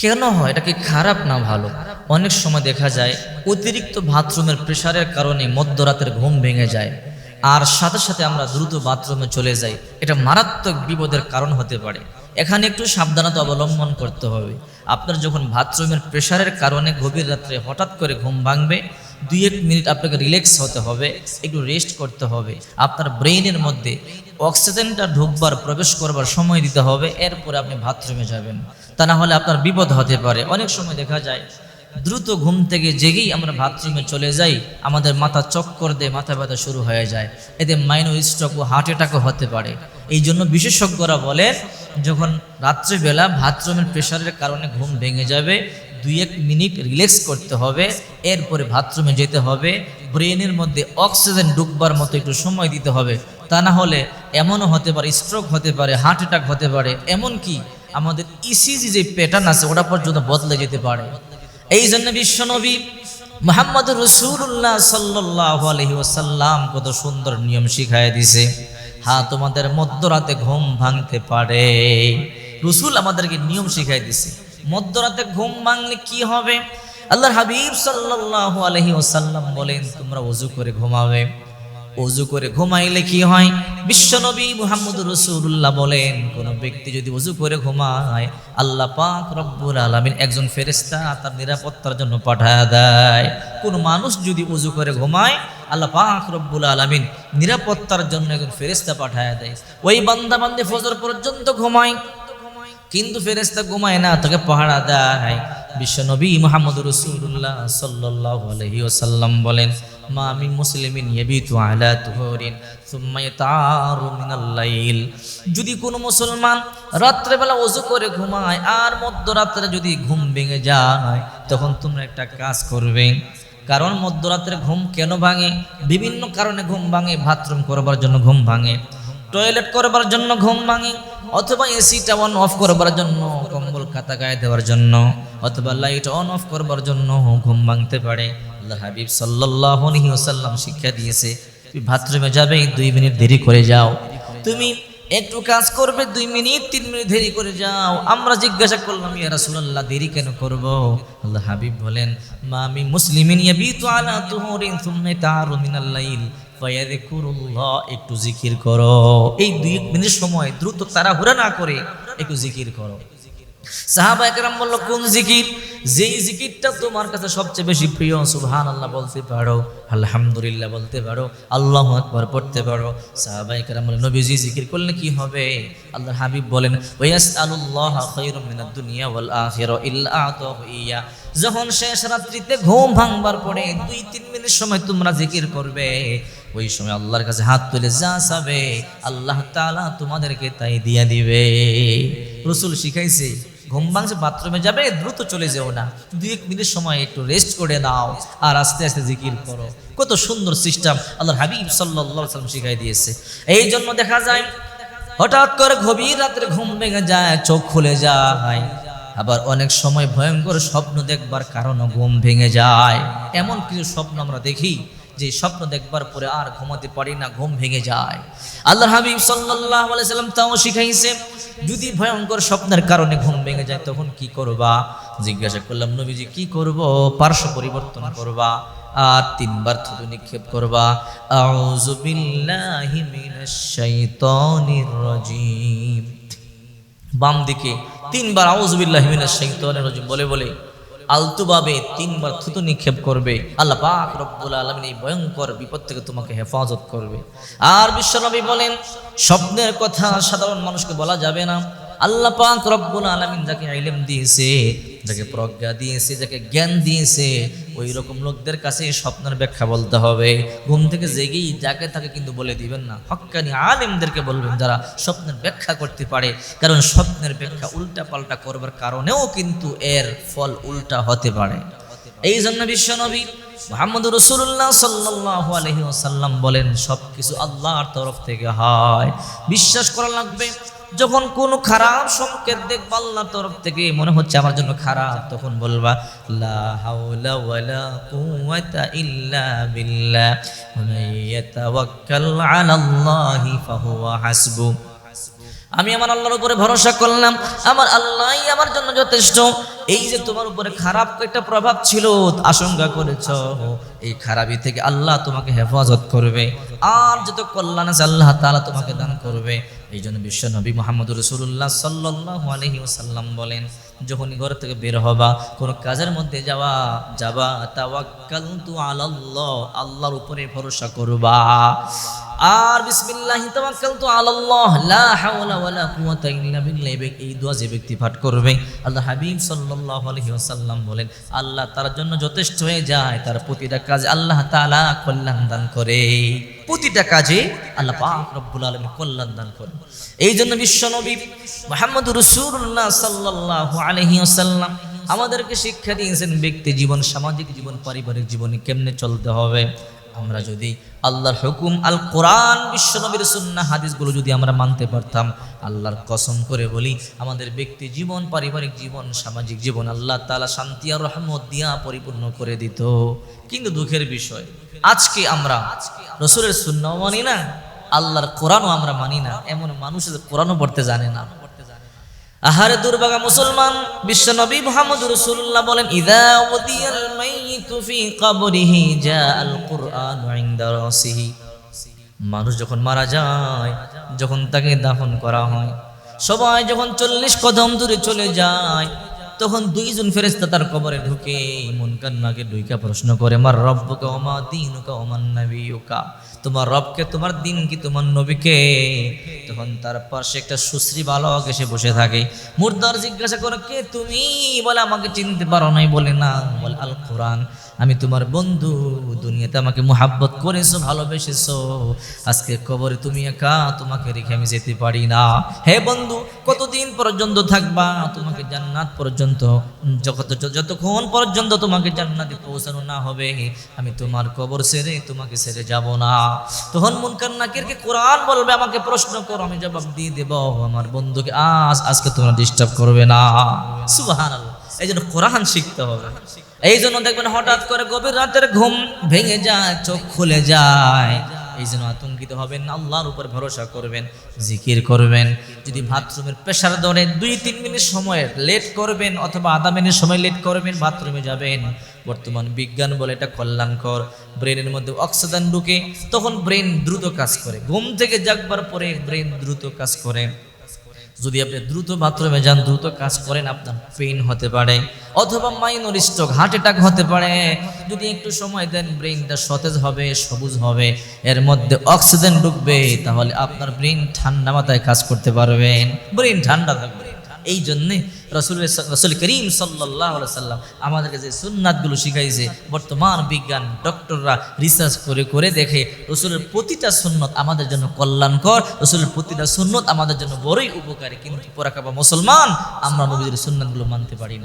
কেন হয়? এটা কি খারাপ না ভালো? অনেক সময় দেখা যায়, অতিরিক্ত বাথরুমের প্রেশারের কারণে মধ্যরাতের ঘুম ভেঙে যায়। আর সাথে সাথে আমরা দ্রুত বাথরুমে চলে যাই। এটা মারাত্মক বিপদের কারণ হতে পারে। এখানে একটু সাবধানতা অবলম্বন করতে হবে। আপনার যখন বাথরুমের প্রেশারের কারণে গভীর রাত্রে হঠাৎ করে ঘুম ভাঙবে দুই এক মিনিট আপনাকে রিল্যাক্স হতে হবে, একটু রেস্ট করতে হবে। আপনার ব্রেইনের মধ্যে অক্সিজেনটা ঢুকবার, প্রবেশ করবার সময় দিতে হবে, এরপরে আপনি বাথরুমে যাবেন। তা না হলে আপনার বিপদ হতে পারে। অনেক সময় দেখা যায়, দ্রুত ঘুম থেকে জেগেই আমরা বাথরুমে চলে যাই, আমাদের মাথা চক্কর দিয়ে মাথা ব্যথা শুরু হয়ে যায়। এতে মাইনো স্ট্রোক ও হার্ট অ্যাটাকও হতে পারে। এই জন্য বিশেষজ্ঞরা বলেন, যখন রাত্রিবেলা বাথরুমের প্রেশারের কারণে ঘুম ভেঙে যাবে দুই এক মিনিট রিল্যাক্স করতে হবে, এরপরে বাথরুমে যেতে হবে, ব্রেনের মধ্যে অক্সিজেন ঢুকবার মতো একটু সময় দিতে হবে। তা না হলে এমনও হতে পারে স্ট্রোক হতে পারে হার্ট অ্যাটাক হতে পারে এমন কি আমাদের ইসিজি যে প্যাটার্ন আছে, ওটা পর্যন্ত বদলে যেতে পারে। এই জন্য বিশ্বনবী মোহাম্মদ রসুল্লাহ সাল্লাহ আলহি ওসাল্লাম কত সুন্দর নিয়ম শিখাই দিছে হ্যাঁ তোমাদের মধ্যরাতে ঘুম ভাঙতে পারে। রসুল আমাদেরকে নিয়ম শিখাই দিছে মধ্যরাতে ঘুম ভাঙলে কি হবে? আল্লাহর হাবিব সাল্লাহ আলহি ওসাল্লাম বলেন, তোমরা উজু করে ঘুমাবে। অজু করে ঘুমাইলে কি হয়? বিশ্বনবী মুহাম্মদ রসুল্লাহ বলেন, কোন ব্যক্তি যদি অজু করে ঘুমায়, আল্লাহ পাক রব্বুল আলমিন একজন ফেরেস্তা তার নিরাপত্তার জন্য পাঠায় দেয়। কোন মানুষ যদি অজু করে ঘুমায়, আল্লাহ পাক রব্বুল আলমিন নিরাপত্তার জন্য একজন ফেরেস্তা পাঠায় দেয়। ওই বান্দা বান্দি ফজর পর্যন্ত ঘুমায়। কিন্তু ফেরেস্তা ঘুমায় না, তাকে পাহারা দেয় বিশ্বনবী মোহাম্মদ রসুল্লাহ সাল্লাহ আলহি ওসাল্লাম বলেন, মা মিন মুসলিমিন, ইয়াবিতু আলা তুহুরিন, সুম্মা ইয়াতারু মিনাল লাইল। যদি কোনো মুসলমান রাত্রেবেলা ওযু করে ঘুমায় আর মধ্যরাত্রে যদি ঘুম ভেঙে যায়, তখন তোমরা একটা কাজ করবে। কারণ মধ্যরাত্রে ঘুম কেন ভাঙে? বিভিন্ন কারণে ঘুম ভাঙে, বাথরুম করবার জন্য ঘুম ভাঙে। টয়লেট করবার জন্য ঘুম ভাঙে, অথবা এসিটা অন অফ করবার জন্য, কম্বল, খাতা গায়ে দেওয়ার জন্য, অথবা লাইট অন অফ করবার জন্য ঘুম ভাঙতে পারে। আল্লাহ হাবিব সাল্লাহ সাল্লাম শিক্ষা দিয়েছে, তুমি বাথরুমে যাবে, দুই মিনিট দেরি করে যাও। তুমি একটু কাজ করবে, দুই মিনিট, তিন মিনিট দেরি করে যাও। আমরা জিজ্ঞাসা করলাম, ইয়া সুল্লাহ দেরি কেন করব? আল্লাহ হাবিব বলেন, মা আমি ফায়াযকুরুল্লাহ, একটু জিকির করো। এই দুই মিনিট সময় দ্রুত তারা তাড়াহুড়া না করে একটু জিকির করো। সাহাবা একরাম বলল, কোন জিকির? যেই জিকিরটা তোমার কাছে সবচেয়ে বেশি প্রিয় আল্লাহ বলতে পারো। আলহামদুলিল্লাহ, বলতে পারো। আল্লাহ আকবার, পড়তে পারো। সাহাবা একরাম নবীজি, জিকির করলে কি হবে? আল্লাহর হাবিব বলেন মিনাদ দুনিয়া ওয়াল আখিরা ইল্লা যখন শেষ রাত্রিতে ঘুম ভাঙবার পরে দুই, তিন মিনিট সময় তোমরা জিকির করবে, ওই সময় আল্লাহর কাছে হাত তুলে যা চাবে, আল্লাহ তাআলা তোমাদেরকে তাই দিয়া দিবে। রসুল শিখাইছে, ঘুম ভাঙছে, বাথরুমে যাবে, দ্রুত চলে যেও না। দু এক মিনিট সময় একটু রেস্ট করে নাও আর আস্তে আস্তে জিকির করো। কত সুন্দর সিস্টেম আল্লাহর হাবিব সাল্লাহ সাল্লাম শিখাই দিয়েছে। এই জন্য দেখা যায়, হঠাৎ করে গভীর রাত্রে ঘুম ভেঙে যায়, চোখ খুলে যায়। আবার অনেক সময় ভয়ঙ্কর স্বপ্ন দেখবার কারণে ঘুম ভেঙে যায়। এমন কিছু স্বপ্ন আমরা দেখি যে স্বপ্ন দেখবার পরে আর ঘুমাতে পারি না, ঘুম ভেঙে যায়। আল্লাহ হাবিব সাল্লাহ সাল্লাম তাও শিখাইছে, যদি ভয়ঙ্কর স্বপ্নের কারণে ঘুম ভেঙে যায়, তখন কি করবা? জিজ্ঞাসা করলাম, নবীজি, কি করব? পার্শ্ব পরিবর্তন করবা, আর তিনবার থুতু নিক্ষেপ করবা। আউযু বিল্লাহি মিনাশ বাম দিকে তিনবার আউজবিল্লাহ মিনাশ শাইতানির রাজিম, বলে বলে আলতুভাবে তিনবার থুতু নিক্ষেপ করবে। আল্লাহ পাক রব্বুল আলমিন এই ভয়ঙ্কর বিপদ থেকে তোমাকে হেফাজত করবে। আর বিশ্বনবী বলেন, স্বপ্নের কথা সাধারণ মানুষকে বলা যাবে না। আল্লাহ পাক রব্বুল আলমিন যাকে আইলেম দিয়েছে, যাকে প্রজ্ঞা দিয়েছে, যাকে জ্ঞান দিয়েছে ওই রকম লোকদের কাছে স্বপ্নের ব্যাখ্যা বলতে হবে। ঘুম থেকে জেগেই যাকে তাকে কিন্তু বলে দিবেন না। হক্কানি আলেমদেরকে বলবেন যারা স্বপ্নের ব্যাখ্যা করতে পারে। কারণ স্বপ্নের ব্যাখ্যা উল্টা পাল্টা করবার কারণেও কিন্তু এর ফল উল্টা হতে পারে। এই জন্য বিশ্বনবী মোহাম্মদ রসুল্লাহ সাল্লাহ আলহি ওসাল্লাম বলেন সব কিছু আল্লাহর তরফ থেকে হয়। বিশ্বাস করা লাগবে যখন কোনো খারাপ সংকেত দেখবা আল্লাহ তরফ থেকে, মনে হচ্ছে আমার জন্য খারাপ, তখন বলবা, লা ইল্লা মান হাসবু। আমি আমার আল্লাহর উপরে ভরসা করলাম, আমার আল্লাহই আমার জন্য যথেষ্ট। এই যে তোমার উপরে খারাপ একটা প্রভাব ছিল আশঙ্কা করেছ, এই খারাপি থেকে আল্লাহ তোমাকে হেফাজত করবে। আর যত কল্যাণ আছে, আল্লাহ তাআলা তোমাকে দান করবে। এই জন্য বিশ্ব নবী মোহাম্মদ রসুল্লাহ সাল্লাহ আলহি ওসাল্লাম বলেন, যখনই ঘর থেকে বের হবা, কোনো কাজের মধ্যে যাওয়া, যাবা তাওয়াক্কাল তু আলাল্লাহ, আল্লাহর উপরে ভরসা করবা। আর বিসমিল্লাহি, তাওয়াক্কালতু আলাল্লাহ, লা হাওলা ওয়ালা কুওয়াতা ইল্লা বিল্লাহ, এই দোয়া যে ব্যক্তি পাঠ করবে আল্লাহ হাবিব সাল্লাল্লাহু আলাইহি ওয়াসাল্লাম বলেন, আল্লাহ তার জন্য যথেষ্ট হয়ে যায়, তার প্রতিটা কাজে আল্লাহ তাআলা কল্যাণ দান করে। প্রতিটা কাজে আল্লাহ রব্বুল আলামিন কল্যাণ দান করে এই জন্য বিশ্বনবী মুহাম্মদ রাসূলুল্লাহ সাল্লাল্লাহু আলাইহি ওয়াসাল্লাম আমাদেরকে শিক্ষা দিয়েছেন, ব্যক্তি জীবন, সামাজিক জীবন, পারিবারিক জীবনে কেমনে চলতে হবে। আমরা যদি আল্লাহর হুকুম, আল কোরআন বিশ্বনবীর সুন্না হাদিসগুলো যদি আমরা মানতে পারতাম, আল্লাহর কসম করে বলি, আমাদের ব্যক্তি জীবন, পারিবারিক জীবন, সামাজিক জীবন আল্লাহ তালা শান্তি আর রহমত দিয়া পরিপূর্ণ করে দিত। কিন্তু দুঃখের বিষয়, আজকে আমরা রসুলের সুন্নাও মানি না, আল্লাহর কোরআনও আমরা মানি না, এমন মানুষ কোরআনও পড়তে জানে না। আহারে দুর্ভাগা মুসলমান, বিশ্ব নবী মোহাম্মদ রসুল্লাহ বলেন, ইদা ওদিয়াল মাইতু ফি কবরিহি আল কুরআন ইনদা রাসিহি। মানুষ যখন মারা যায়, যখন তাকে দাফন করা হয়, সবাই যখন চল্লিশ কদম দূরে চলে যায় তখন দুইজন ফেরেস্তা তার কবরে ঢুকে মন কান্নাকে ঢুকে প্রশ্ন করে আমার রব্বকে ওমা দিনুকা ওমান নবীকা তোমার রবকে, তোমার দিন কি তোমার নবীকে? তখন তার পাশে একটা সুশ্রী বালক এসে বসে থাকে। মুর্দার জিজ্ঞাসা করে, কে তুমি? বলে, আমাকে চিনতে পারো নাই বলে না। বলে, আল কোরআন, আমি তোমার বন্ধু, দুনিয়াতে আমাকে মোহাব্বত করেছ, ভালোবেসেছো। আজকে কবরে তুমি একা, তোমাকে রেখে আমি যেতে পারি না। হে বন্ধু, কতদিন পর্যন্ত থাকবা? তোমাকে জান্নাত পর্যন্ত যত যতক্ষণ পর্যন্ত তোমাকে জান্নাতে পৌঁছানো না হবে, আমি তোমার কবর ছেড়ে তোমাকে ছেড়ে যাব না। তখন মুনকার নাকিরকে কোরআন বলবে, আমাকে প্রশ্ন করো, আমি জবাব দিয়ে দেব। আমার বন্ধুকে, আজ, আজকে তোমরা ডিস্টার্ব করবে না। সুবহানাল্লাহ। এই জন্য কোরআন শিখতে হবে। এই জন্য দেখবেন হঠাৎ করে গভীর রাতের ঘুম ভেঙে যায়, চোখ খুলে যায়। এই জন্য আতঙ্কিত হবেন আল্লাহর উপর ভরসা করবেন, জিকির করবেন, যদি বাথরুমের প্রেশার ধরে দুই, তিন মিনিট সময় লেট করবেন অথবা আধা মিনিট সময় লেট করবেন, বাথরুমে যাবেন। বর্তমান বিজ্ঞান বলে এটা কল্যাণকর। ব্রেনের মধ্যে অক্সিজেন ঢুকে তখন ব্রেন দ্রুত কাজ করে। ঘুম থেকে জাগবার পরে ব্রেন দ্রুত কাজ করে। যদি আপনি দ্রুত বাথরুমে যান, দ্রুত কাজ করেন, আপনার পেইন হতে পারে, অথবা মাইনর স্ট্রোক, হার্ট অ্যাটাক হতে পারে। যদি একটু সময় দেন ব্রেনটা সতেজ হবে, সবুজ হবে, এর মধ্যে অক্সিজেন ঢুকবে, তাহলে আপনার ব্রেন ঠান্ডা মাথায় কাজ করতে পারবেন। ব্রেন ঠান্ডা থাকবে। এই জন্যে রসুল রসুল করিম সাল্লাহ সাল্লাম আমাদেরকে যে সুন্নাতগুলো শিখাইছে, বর্তমান বিজ্ঞান ডক্টররা রিসার্চ করে করে দেখে, রসুলের প্রতিটা সুন্নত আমাদের জন্য কল্যাণকর, রসুলের প্রতিটা সুন্নত আমাদের জন্য বড়ই উপকারী। কিন্তু পরাকাবা মুসলমান, আমরা নবীদের সুন্নাতগুলো মানতে পারি না।